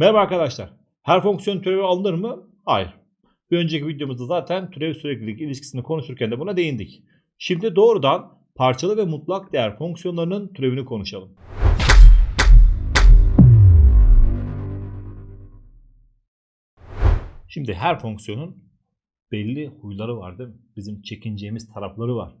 Merhaba arkadaşlar. Her fonksiyon türevi alınır mı? Hayır. Bir önceki videomuzda zaten türev süreklilik ilişkisini konuşurken de buna değindik. Şimdi doğrudan parçalı ve mutlak değer fonksiyonlarının türevini konuşalım. Şimdi her fonksiyonun belli huyları var değil mi? Bizim çekineceğimiz tarafları var.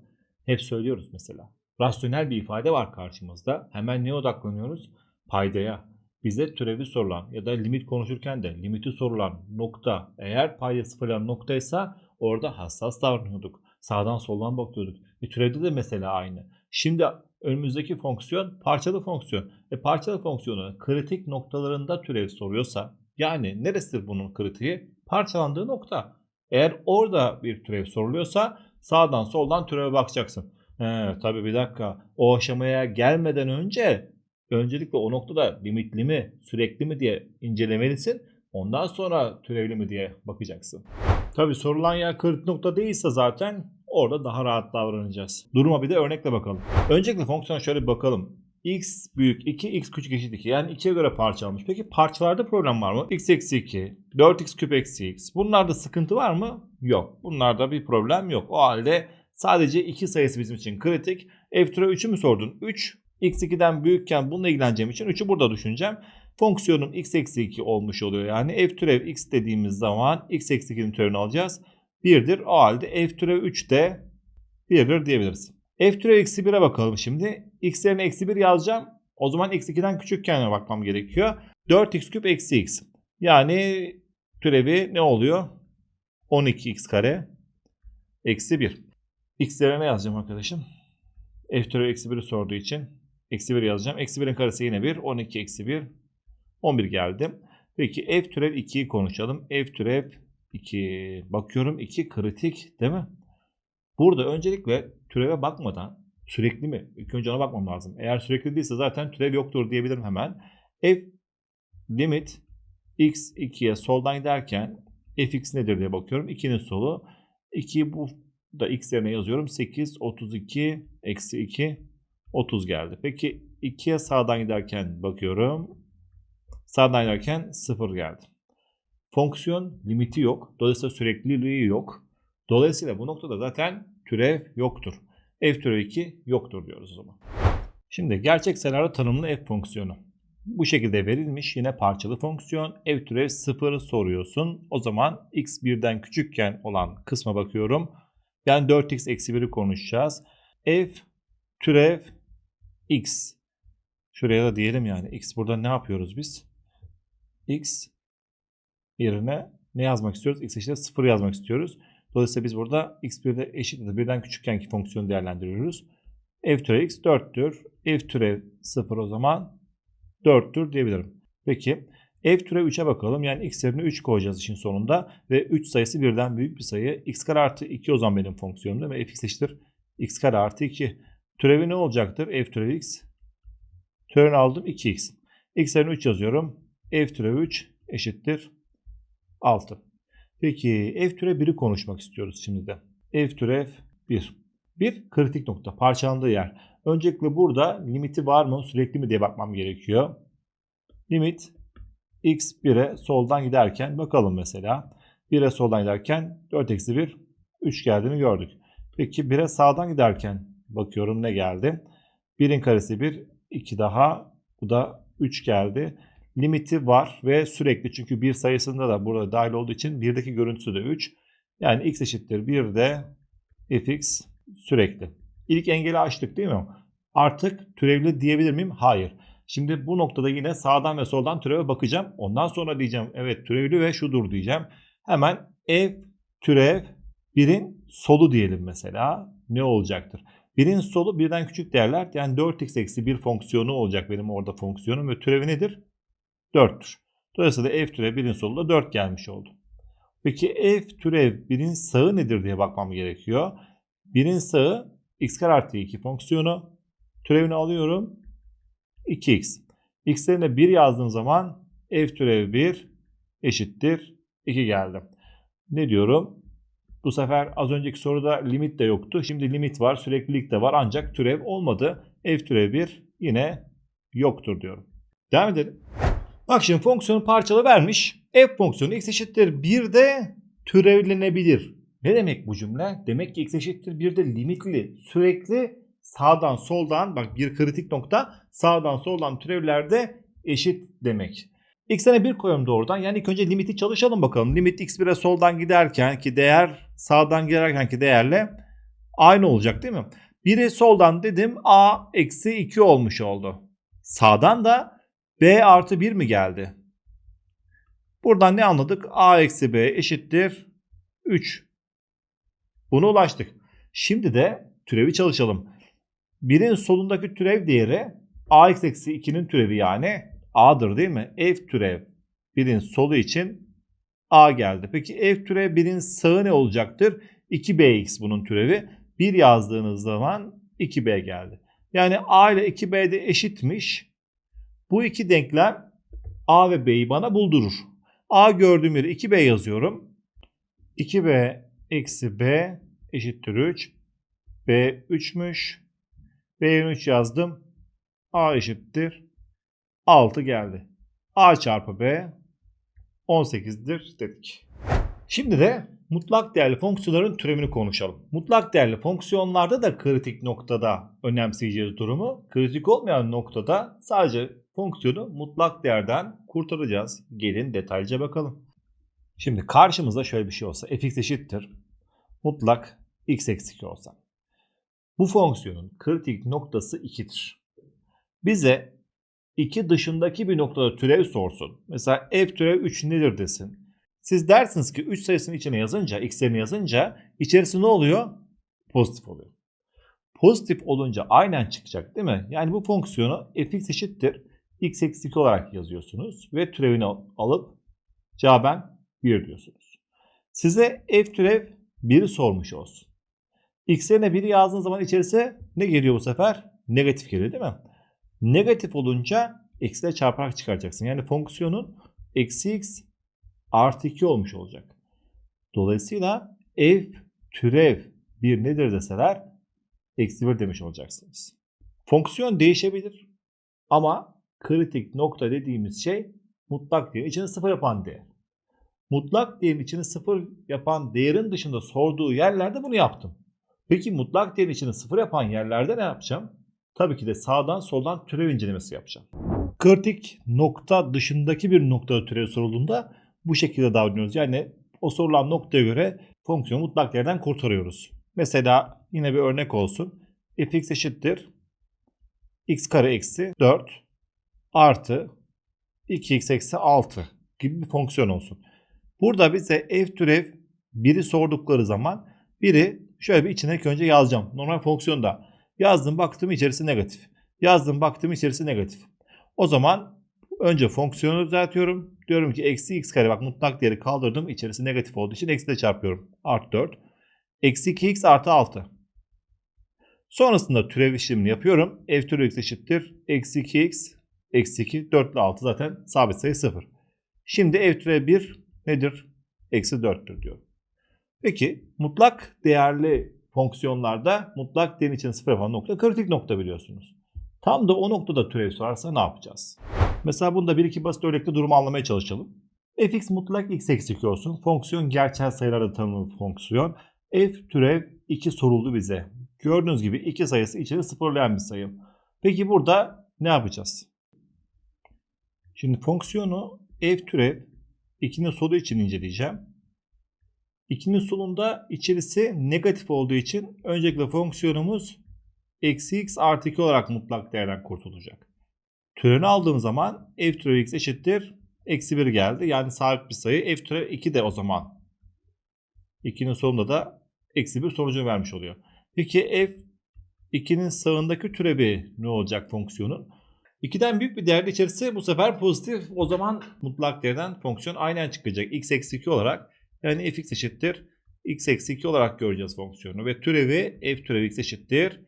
Hep söylüyoruz mesela. Rasyonel bir ifade var karşımızda. Hemen neye odaklanıyoruz? Paydaya. Bize türevi sorulan ya da limit konuşurken de limiti sorulan nokta eğer payda sıfırlanan noktaysa orada hassas davranıyorduk. Sağdan soldan bakıyorduk. E, türevde de mesela aynı. Şimdi önümüzdeki fonksiyon parçalı fonksiyon. E, parçalı fonksiyonu kritik noktalarında türev soruyorsa yani neresidir bunun kritiği? Parçalandığı nokta. Eğer orada bir türev soruluyorsa sağdan soldan türeve bakacaksın. He, tabii bir dakika. O aşamaya gelmeden önce öncelikle o noktada limitli mi, sürekli mi diye incelemelisin. Ondan sonra türevli mi diye bakacaksın. Tabii sorulan yer kritik nokta değilse zaten orada daha rahat davranacağız. Duruma bir de örnekle bakalım. Öncelikle fonksiyona şöyle bir bakalım. x büyük 2, x küçük eşit 2. Yani 2'ye göre parçalanmış. Peki parçalarda problem var mı? x eksi 2, 4x küp eksi x. Bunlarda sıkıntı var mı? Yok. Bunlarda bir problem yok. O halde sadece 2 sayısı bizim için kritik. F türev 3'ü mü sordun? 3 x2'den büyükken bununla ilgileneceğim için 3'ü burada düşüneceğim. Fonksiyonun x eksi 2 olmuş oluyor. Yani f türev x dediğimiz zaman x eksi 2'nin türevini alacağız. 1'dir. O halde f türev 3 de 1'dir diyebiliriz. f türev eksi 1'e bakalım şimdi. x yerine eksi 1 yazacağım. O zaman x2'den küçükken bakmam gerekiyor. 4x küp eksi x. Yani türevi ne oluyor? 12x kare eksi 1. x yerine ne yazacağım arkadaşım? f türev eksi 1'i sorduğu için eksi 1 yazacağım. Eksi 1'in karesi yine 1. 12 eksi 1. 11 geldi. Peki f türev 2'yi konuşalım. f türev 2. Bakıyorum 2 kritik değil mi? Burada öncelikle türeve bakmadan sürekli mi? İlk önce ona bakmam lazım. Eğer sürekli değilse zaten türev yoktur diyebilirim hemen. f limit x 2'ye soldan giderken fx nedir diye bakıyorum. 2'nin solu. 2'yi bu da x yerine yazıyorum. 8, 32, eksi 2, 30 geldi. Peki 2'ye sağdan giderken bakıyorum. Sağdan giderken 0 geldi. Fonksiyon limiti yok. Dolayısıyla sürekliliği yok. Dolayısıyla bu noktada zaten türev yoktur. F türev 2 yoktur diyoruz o zaman. Şimdi gerçek senaryo tanımlı f fonksiyonu. Bu şekilde verilmiş yine parçalı fonksiyon. F türev 0'ı soruyorsun. O zaman x birden küçükken olan kısma bakıyorum. Yani 4x eksi 1'i konuşacağız. F türev x. Şuraya da diyelim yani. X burada ne yapıyoruz biz? X yerine ne yazmak istiyoruz? X eşittir 0 yazmak istiyoruz. Dolayısıyla biz burada x1'de eşit ya da birden küçükkenki fonksiyonu değerlendiriyoruz. F türev x 4'tür. F türev 0 o zaman 4'tür diyebilirim. Peki f türev 3'e bakalım. Yani x yerine 3 koyacağız işin sonunda. Ve 3 sayısı birden büyük bir sayı. x kare artı 2 o zaman benim fonksiyonum değil mi? fx eşittir x kare artı 2. Türevi ne olacaktır? f türev x. Türevini aldım 2x. x yerine 3 yazıyorum. f türev 3 eşittir 6. Peki f türev 1'i konuşmak istiyoruz şimdi de. f türev 1. Bir kritik nokta parçalandığı yer. Öncelikle burada limiti var mı sürekli mi diye bakmam gerekiyor. Limit x 1'e soldan giderken bakalım mesela. 1'e soldan giderken 4 eksi 1 3 geldiğini gördük. Peki 1'e sağdan giderken bakıyorum ne geldi. 1'in karesi 1 2 daha bu da 3 geldi limiti var ve sürekli çünkü bir sayısında da burada dahil olduğu için birdeki görüntüsü de 3. Yani x eşittir 1 de fx sürekli. İlk engeli açtık değil mi? Artık türevli diyebilir miyim? Hayır. Şimdi bu noktada yine sağdan ve soldan türeve bakacağım. Ondan sonra diyeceğim evet türevli ve şudur diyeceğim. Hemen f türev 1'in solu diyelim mesela. Ne olacaktır? 1'in solu birden küçük değerler yani 4x eksi 1 fonksiyonu olacak benim orada fonksiyonum ve türevi nedir? 4'tür. Dolayısıyla f türev 1'in solunda 4 gelmiş oldu. Peki f türev 1'in sağı nedir diye bakmam gerekiyor. 1'in sağı x kare artı 2 fonksiyonu. Türevini alıyorum. 2x. x yerine 1 yazdığım zaman f türev 1 eşittir 2 geldi. Ne diyorum? Bu sefer az önceki soruda limit de yoktu. Şimdi limit var, süreklilik de var ancak türev olmadı. f türev 1 yine yoktur diyorum. Devam edelim. Bak şimdi fonksiyonu parçalı vermiş. F fonksiyonu x eşittir 1 de türevlenebilir. Ne demek bu cümle? Demek ki x eşittir 1 de limitli, sürekli sağdan soldan bak bir kritik nokta sağdan soldan türevlerde eşit demek. X'e 1 koyalım doğrudan. Yani ilk önce limiti çalışalım bakalım. Limit x1'e soldan giderken ki değer sağdan giderken ki değerle aynı olacak değil mi? Biri soldan dedim a eksi 2 olmuş oldu. Sağdan da b artı 1 mi geldi? Buradan ne anladık? a eksi b eşittir 3. Buna ulaştık. Şimdi de türevi çalışalım. Birin solundaki türev değeri ax eksi 2'nin türevi yani a'dır değil mi? F türev birin solu için a geldi. Peki f türev birin sağı ne olacaktır? 2bx bunun türevi. 1 yazdığınız zaman 2b geldi. Yani a ile 2b de eşitmiş. Bu iki denklem a ve b'yi bana buldurur. a gördüğüm yere 2b yazıyorum. 2b eksi b eşittir 3. b 3'müş. b'ye 3 yazdım. a eşittir 6 geldi. a çarpı b 18'dir dedik. Şimdi de mutlak değerli fonksiyonların türevini konuşalım. Mutlak değerli fonksiyonlarda da kritik noktada önemseyeceğiz durumu. Kritik olmayan noktada sadece fonksiyonu mutlak değerden kurtaracağız. Gelin detaylıca bakalım. Şimdi karşımızda şöyle bir şey olsa fx eşittir mutlak x eksi 2 olsa. Bu fonksiyonun kritik noktası 2'dir. Bize 2 dışındaki bir noktada türev sorsun. Mesela f türev 3 nedir desin. Siz dersiniz ki 3 sayısını içine yazınca, x'lerini yazınca içerisi ne oluyor? Pozitif oluyor. Pozitif olunca aynen çıkacak değil mi? Yani bu fonksiyonu fx eşittir x eksi 2 olarak yazıyorsunuz ve türevini alıp cevaben 1 diyorsunuz. Size f türev 1'i sormuş olsun. x'lerine 1'i yazdığınız zaman içerisi ne geliyor bu sefer? Negatif geliyor değil mi? Negatif olunca eksiyle çarparak çıkaracaksın. Yani fonksiyonun eksi x artı 2 olmuş olacak. Dolayısıyla f türev 1 nedir deseler eksi 1 demiş olacaksınız. Fonksiyon değişebilir ama kritik nokta dediğimiz şey mutlak değerin içini sıfır yapan değer. Mutlak değerin içini sıfır yapan değerin dışında sorduğu yerlerde bunu yaptım. Peki mutlak değerin içini sıfır yapan yerlerde ne yapacağım? Tabii ki de sağdan soldan türev incelemesi yapacağım. Kritik nokta dışındaki bir noktada türev sorulduğunda bu şekilde davranıyoruz. Yani o sorulan noktaya göre fonksiyonu mutlak değerden kurtarıyoruz. Mesela yine bir örnek olsun. fx eşittir x kare eksi 4 artı 2x eksi 6 gibi bir fonksiyon olsun. Burada bize f türev biri sordukları zaman biri şöyle bir içine önce yazacağım. Normal fonksiyonda yazdım baktım içerisi negatif. Yazdım baktım içerisi negatif. O zaman önce fonksiyonu düzeltiyorum. Diyorum ki eksi x kare bak mutlak değeri kaldırdım. İçerisi negatif olduğu için eksi de çarpıyorum. Artı 4. Eksi 2x artı 6. Sonrasında türev işlemini yapıyorum. f türev x eşittir. Eksi 2x eksi 2 4 ile 6 zaten sabit sayı 0. Şimdi f türev 1 nedir? Eksi 4'tür diyor. Peki mutlak değerli fonksiyonlarda mutlak değerin için sıfır yapan nokta kritik nokta biliyorsunuz. Tam da o noktada türev sorarsa ne yapacağız? Mesela bunda bir iki basit örnekte durumu anlamaya çalışalım. fx mutlak x eksi 2 olsun. Fonksiyon gerçel sayılarda tanımlı fonksiyon. f türev 2 soruldu bize. Gördüğünüz gibi 2 sayısı içeri sıfırlayan bir sayı. Peki burada ne yapacağız? Şimdi fonksiyonu f türev 2'nin solu için inceleyeceğim. 2'nin solunda içerisi negatif olduğu için öncelikle fonksiyonumuz eksi x artı 2 olarak mutlak değerden kurtulacak. Türevini aldığım zaman f türev x eşittir. Eksi 1 geldi. Yani sabit bir sayı. f türev 2 de o zaman. 2'nin sonunda da eksi 1 sonucunu vermiş oluyor. Peki f 2'nin sağındaki türevi ne olacak fonksiyonun? 2'den büyük bir değerli içerisi bu sefer pozitif. O zaman mutlak değerden fonksiyon aynen çıkacak. x eksi 2 olarak. Yani fx eşittir. x eksi 2 olarak göreceğiz fonksiyonu. Ve türevi f türevi x eşittir.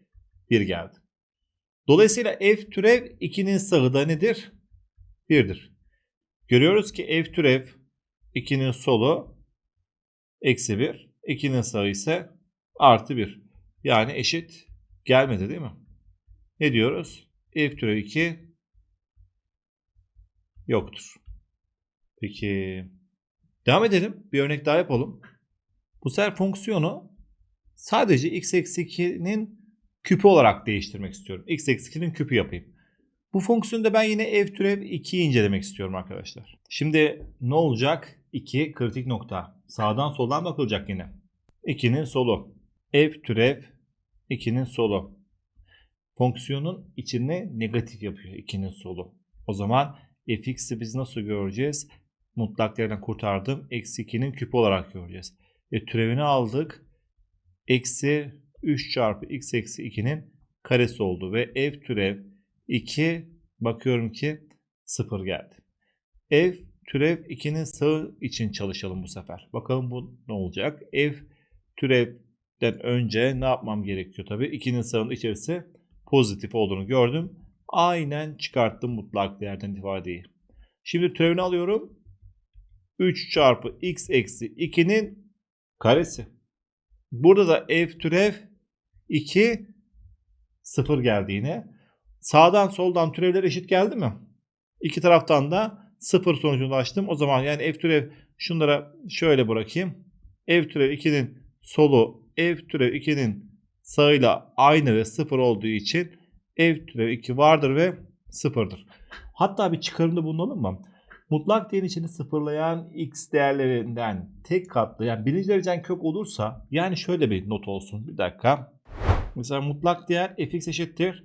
1 geldi. Dolayısıyla f türev 2'nin sağı da nedir? 1'dir. Görüyoruz ki f türev 2'nin solu eksi 1. 2'nin sağı ise artı 1. Yani eşit gelmedi değil mi? Ne diyoruz? f türev 2 Yoktur. Peki devam edelim. Bir örnek daha yapalım. Bu sefer fonksiyonu sadece x eksi 2'nin küpü olarak değiştirmek istiyorum. x eksi 2'nin küpü yapayım. Bu fonksiyonda ben yine f türev 2'yi incelemek istiyorum arkadaşlar. Şimdi ne olacak? 2 kritik nokta. Sağdan soldan bakılacak yine. 2'nin solu. f türev 2'nin solu. Fonksiyonun içine negatif yapıyor 2'nin solu. O zaman fx'i biz nasıl göreceğiz? Mutlak değerden kurtardım. Eksi 2'nin küpü olarak göreceğiz. E, türevini aldık. Eksi 3 çarpı x eksi 2'nin karesi oldu. Ve f türev 2 bakıyorum ki 0 geldi. F türev 2'nin sağı için çalışalım bu sefer. Bakalım bu ne olacak? F türevden önce ne yapmam gerekiyor tabii? 2'nin sağının içerisi pozitif olduğunu gördüm. Aynen çıkarttım mutlak değerden ifadeyi. Şimdi türevini alıyorum. 3 çarpı x eksi 2'nin karesi. Burada da f türev 2 0 geldi yine. Sağdan soldan türevler eşit geldi mi? İki taraftan da 0 sonucunu ulaştım. O zaman yani f türev şunlara şöyle bırakayım. f türev 2'nin solu f türev 2'nin sağıyla aynı ve 0 olduğu için f türev 2 vardır ve 0'dır. Hatta bir çıkarımda bulunalım mı? Mutlak değerin içini sıfırlayan x değerlerinden tek katlı yani birinci derecen kök olursa yani şöyle bir not olsun bir dakika. Mesela mutlak değer fx eşittir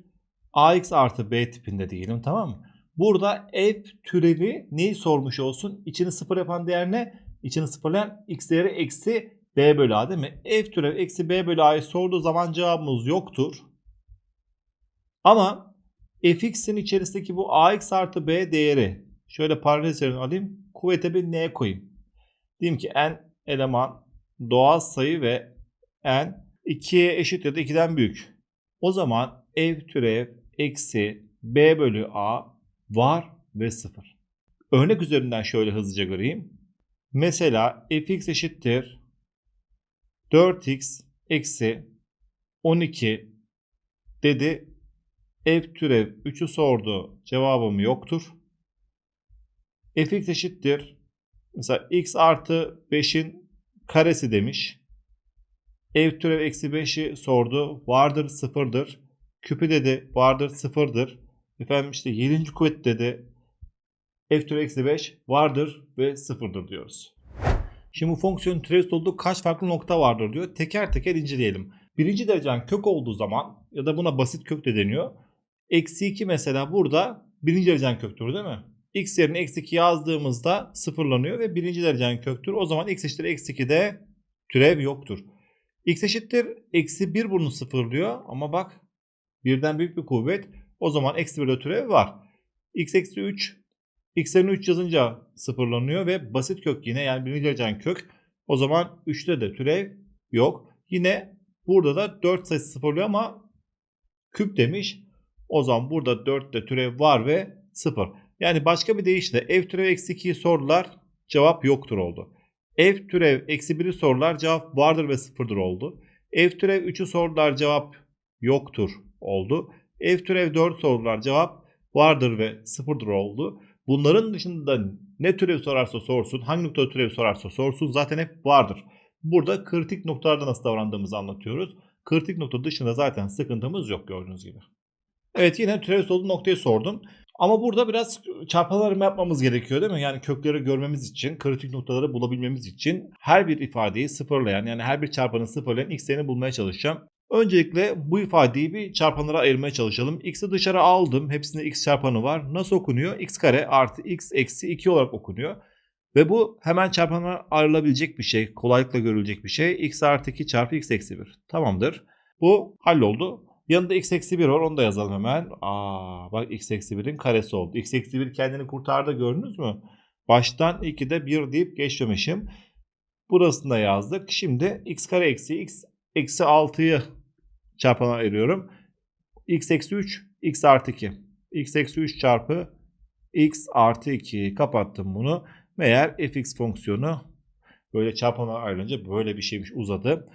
ax artı b tipinde diyelim tamam mı? Burada f türevi neyi sormuş olsun? İçini sıfır yapan değer ne? İçini sıfırlayan x değeri eksi b bölü a değil mi? f türev eksi b bölü a'yı sorduğu zaman cevabımız yoktur. Ama fx'in içerisindeki bu ax artı b değeri şöyle parantez içerisine alayım. Kuvvete bir n koyayım. Diyeyim ki n eleman doğal sayı ve n 2'ye eşit ya da 2'den büyük. O zaman f türev eksi b bölü a var ve 0. Örnek üzerinden şöyle hızlıca göreyim. Mesela fx eşittir 4x eksi 12 dedi. F türev 3'ü sordu. Cevabım yoktur. Fx eşittir. Mesela x artı 5'in karesi demiş. F türev eksi 5'i sordu. Vardır sıfırdır. Küpü dedi vardır sıfırdır. Efendim işte 7. kuvvet dedi. F türev eksi 5 vardır ve sıfırdır diyoruz. Şimdi bu fonksiyonun türevsiz olduğu kaç farklı nokta vardır diyor. Teker teker inceleyelim. Birinci derecen kök olduğu zaman ya da buna basit kök de deniyor. Eksi 2 mesela burada birinci derecen köktür değil mi? X yerine eksi 2 yazdığımızda sıfırlanıyor ve birinci derecen köktür. O zaman x eşittir eksi 2'de türev yoktur. x eşittir eksi 1 bunu sıfırlıyor ama bak birden büyük bir kuvvet. O zaman eksi 1'de türev var. x eksi 3 x yerine 3 yazınca sıfırlanıyor ve basit kök yine yani birinci derecen kök. O zaman 3'te de türev yok. Yine burada da 4 sayısı sıfırlıyor ama küp demiş. O zaman burada 4'te türev var ve 0. Yani başka bir deyişle f türev eksi 2'yi sordular cevap yoktur oldu. f türev eksi 1'i sordular cevap vardır ve sıfırdır oldu. f türev 3'ü sordular cevap yoktur oldu. f türev 4 sordular cevap vardır ve sıfırdır oldu. Bunların dışında ne türev sorarsa sorsun, hangi noktada türev sorarsa sorsun zaten hep vardır. Burada kritik noktalarda nasıl davrandığımızı anlatıyoruz. Kritik nokta dışında zaten sıkıntımız yok gördüğünüz gibi. Evet yine türev olduğu noktayı sordum. Ama burada biraz çarpmalarımı yapmamız gerekiyor değil mi? Yani kökleri görmemiz için, kritik noktaları bulabilmemiz için her bir ifadeyi sıfırlayan yani her bir çarpanı sıfırlayan x'lerini bulmaya çalışacağım. Öncelikle bu ifadeyi bir çarpanlara ayırmaya çalışalım. X'i dışarı aldım. Hepsinde x çarpanı var. Nasıl okunuyor? x kare artı x eksi 2 olarak okunuyor. Ve bu hemen çarpanlara ayrılabilecek bir şey. Kolaylıkla görülecek bir şey. x artı 2 çarpı x eksi 1. Tamamdır. Bu halloldu. Yanında x eksi 1 var onu da yazalım hemen. Aa, bak x eksi 1'in karesi oldu. x eksi 1 kendini kurtardı gördünüz mü? Baştan 2'de 1 deyip geçmemişim. Burasını da yazdık. Şimdi x kare eksi x eksi 6'yı çarpana ayırıyorum. x eksi 3 x artı 2. x eksi 3 çarpı x artı 2 kapattım bunu. Meğer fx fonksiyonu böyle çarpana ayrılınca böyle bir şeymiş uzadı.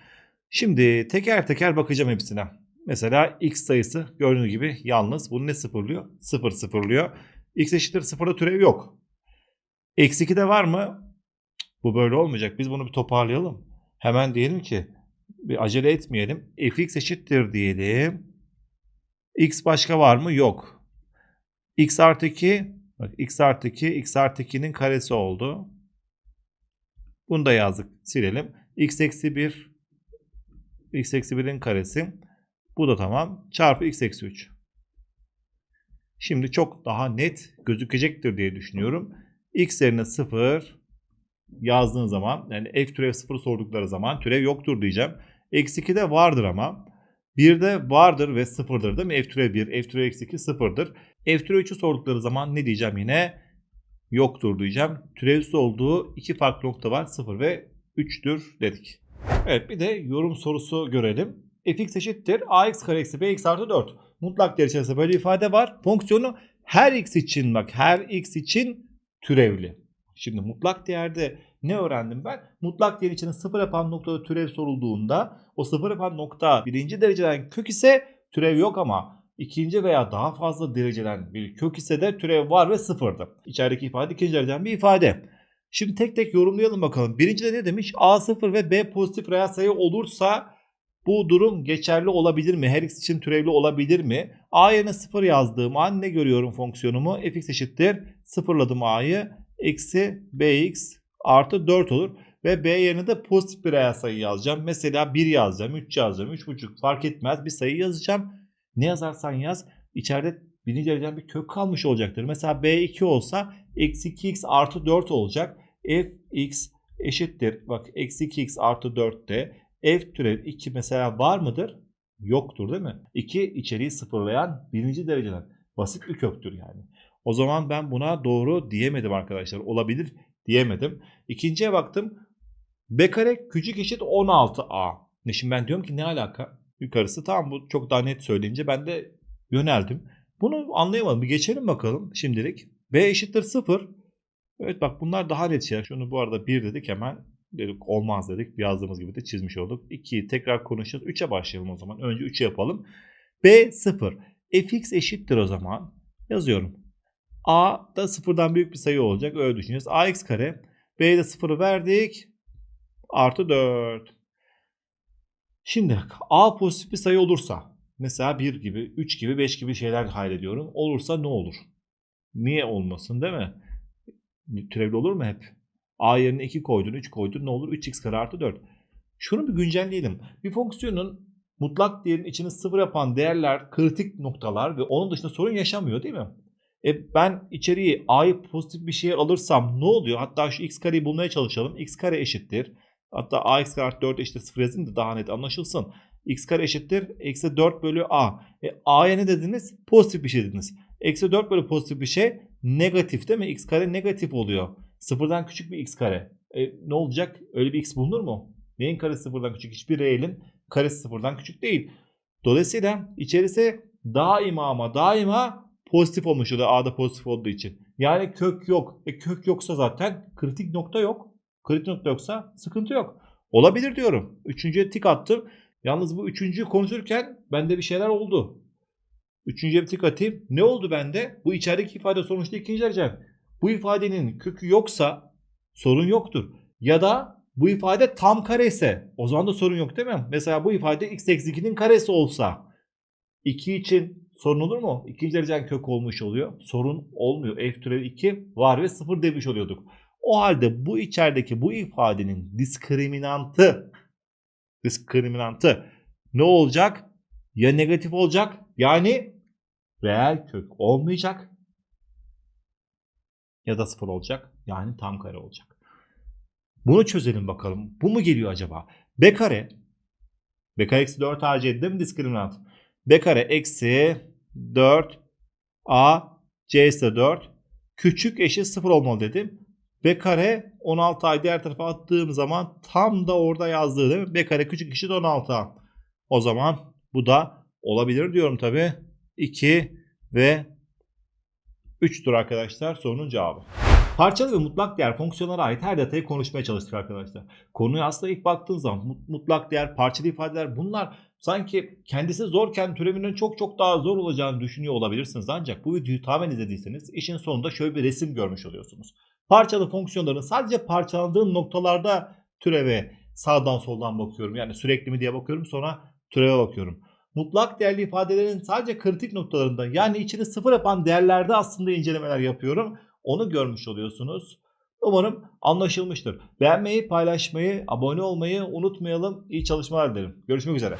Şimdi teker teker bakacağım hepsine. Mesela x sayısı gördüğünüz gibi yalnız. Bunu ne sıfırlıyor? Sıfır sıfırlıyor. x eşittir 0'da türev yok. Eksi 2 de var mı? Bu böyle olmayacak. Biz bunu bir toparlayalım. Hemen diyelim ki bir acele etmeyelim. fx eşittir diyelim. x başka var mı? Yok. x artı 2 bak x artı 2 x artı 2'nin karesi oldu. Bunu da yazdık. Silelim. x eksi 1 x eksi 1'in karesi. Bu da tamam. Çarpı x eksi 3. Şimdi çok daha net gözükecektir diye düşünüyorum. x yerine 0 yazdığın zaman yani f türev 0 sordukları zaman türev yoktur diyeceğim. Eksi 2 de vardır ama. 1 de vardır ve 0'dır değil mi? f türev 1, f türev eksi 2 0'dır. f türev 3'ü sordukları zaman ne diyeceğim yine? Yoktur diyeceğim. Türevsiz olduğu iki farklı nokta var. 0 ve 3'tür dedik. Evet bir de yorum sorusu görelim. Fx eşittir ax kare eksi bx artı 4. Mutlak değer içerisinde böyle ifade var. Fonksiyonu her x için bak her x için türevli. Şimdi mutlak değerde ne öğrendim ben? Mutlak değer içinde sıfır yapan noktada türev sorulduğunda o sıfır yapan nokta birinci dereceden kök ise türev yok ama ikinci veya daha fazla dereceden bir kök ise de türev var ve sıfırdı. İçerideki ifade ikinci dereceden bir ifade. Şimdi tek tek yorumlayalım bakalım. Birincide ne demiş? A sıfır ve B pozitif reel sayı olursa bu durum geçerli olabilir mi? Her x için türevli olabilir mi? A yerine 0 yazdığım an ne görüyorum fonksiyonumu? fx eşittir. Sıfırladım a'yı. Eksi bx artı 4 olur. Ve b yerine de pozitif bir reel sayı yazacağım. Mesela 1 yazacağım, 3 yazacağım, 3,5 fark etmez bir sayı yazacağım. Ne yazarsan yaz içeride birinci dereceden bir kök kalmış olacaktır. Mesela b2 olsa eksi 2x artı 4 olacak. fx eşittir. Bak eksi 2x artı 4'te f türev 2 mesela var mıdır? Yoktur değil mi? 2 içeriği sıfırlayan birinci dereceden basit bir köktür yani. O zaman ben buna doğru diyemedim arkadaşlar. Olabilir diyemedim. İkinciye baktım. B kare küçük eşit 16a. Ne şimdi ben diyorum ki ne alaka? Yukarısı tamam bu çok daha net söyleyince ben de yöneldim. Bunu anlayamadım. Bir geçelim bakalım şimdilik. B eşittir 0. Evet bak bunlar daha net şeyler. Şunu bu arada 1 dedik hemen dedik olmaz dedik. Yazdığımız gibi de çizmiş olduk. 2'yi tekrar konuşacağız. 3'e başlayalım o zaman. Önce 3'e yapalım. B 0. fx eşittir o zaman. Yazıyorum. A da sıfırdan büyük bir sayı olacak. Öyle düşüneceğiz. ax kare. B'ye de 0'ı verdik. Artı 4. Şimdi A pozitif bir sayı olursa mesela 1 gibi, 3 gibi, 5 gibi şeyler hayal ediyorum. Olursa ne olur? Niye olmasın değil mi? Türevli olur mu hep? A yerine 2 koydun, 3 koydun ne olur? 3x kare artı 4. Şunu bir güncelleyelim. Bir fonksiyonun mutlak değerin içini sıfır yapan değerler kritik noktalar ve onun dışında sorun yaşamıyor değil mi? E ben içeriği a'yı pozitif bir şeye alırsam ne oluyor? Hatta şu x kareyi bulmaya çalışalım. x kare eşittir. Hatta ax kare artı 4 eşittir 0 yazayım da daha net anlaşılsın. x kare eşittir. Eksi 4 bölü a. E, a'ya ne dediniz? Pozitif bir şey dediniz. Eksi 4 bölü pozitif bir şey negatif değil mi? x kare negatif oluyor. Sıfırdan küçük bir x kare. E, ne olacak? Öyle bir x bulunur mu? Neyin karesi sıfırdan küçük? Hiçbir reelin karesi sıfırdan küçük değil. Dolayısıyla içerisi daima ama daima pozitif olmuş oluyor A'da pozitif olduğu için. Yani kök yok. E kök yoksa zaten kritik nokta yok. Kritik nokta yoksa sıkıntı yok. Olabilir diyorum. Üçüncüye tik attım. Yalnız bu üçüncüyü konuşurken bende bir şeyler oldu. Üçüncüye bir tik atayım. Ne oldu bende? Bu içerideki ifade sonuçta ikinci derece. Bu ifadenin kökü yoksa sorun yoktur. Ya da bu ifade tam kare ise o zaman da sorun yok değil mi? Mesela bu ifade x eksi 2'nin karesi olsa 2 için sorun olur mu? İkinci derecen kök olmuş oluyor. Sorun olmuyor. F türevi 2 var ve 0 demiş oluyorduk. O halde bu içerideki bu ifadenin diskriminantı diskriminantı ne olacak? Ya negatif olacak yani reel kök olmayacak ya da sıfır olacak yani tam kare olacak. Bunu çözelim bakalım. Bu mu geliyor acaba? B kare B kare eksi 4 AC değil mi diskriminant? B kare eksi 4 A C ise 4 küçük eşit 0 olmalı dedim. B kare 16 ay diğer tarafa attığım zaman tam da orada yazdığı değil mi? B kare küçük eşit 16 A. O zaman bu da olabilir diyorum tabi. 2 ve 3'tür arkadaşlar sorunun cevabı. Parçalı ve mutlak değer fonksiyonlara ait her detayı konuşmaya çalıştık arkadaşlar. Konuya aslında ilk baktığın zaman mutlak değer, parçalı ifadeler bunlar sanki kendisi zorken türevinin çok çok daha zor olacağını düşünüyor olabilirsiniz. Ancak bu videoyu tamamen izlediyseniz işin sonunda şöyle bir resim görmüş oluyorsunuz. Parçalı fonksiyonların sadece parçalandığım noktalarda türeve sağdan soldan bakıyorum. Yani sürekli mi diye bakıyorum sonra türeve bakıyorum. Mutlak değerli ifadelerin sadece kritik noktalarında yani içini sıfır yapan değerlerde aslında incelemeler yapıyorum. Onu görmüş oluyorsunuz. Umarım anlaşılmıştır. Beğenmeyi, paylaşmayı, abone olmayı unutmayalım. İyi çalışmalar dilerim. Görüşmek üzere.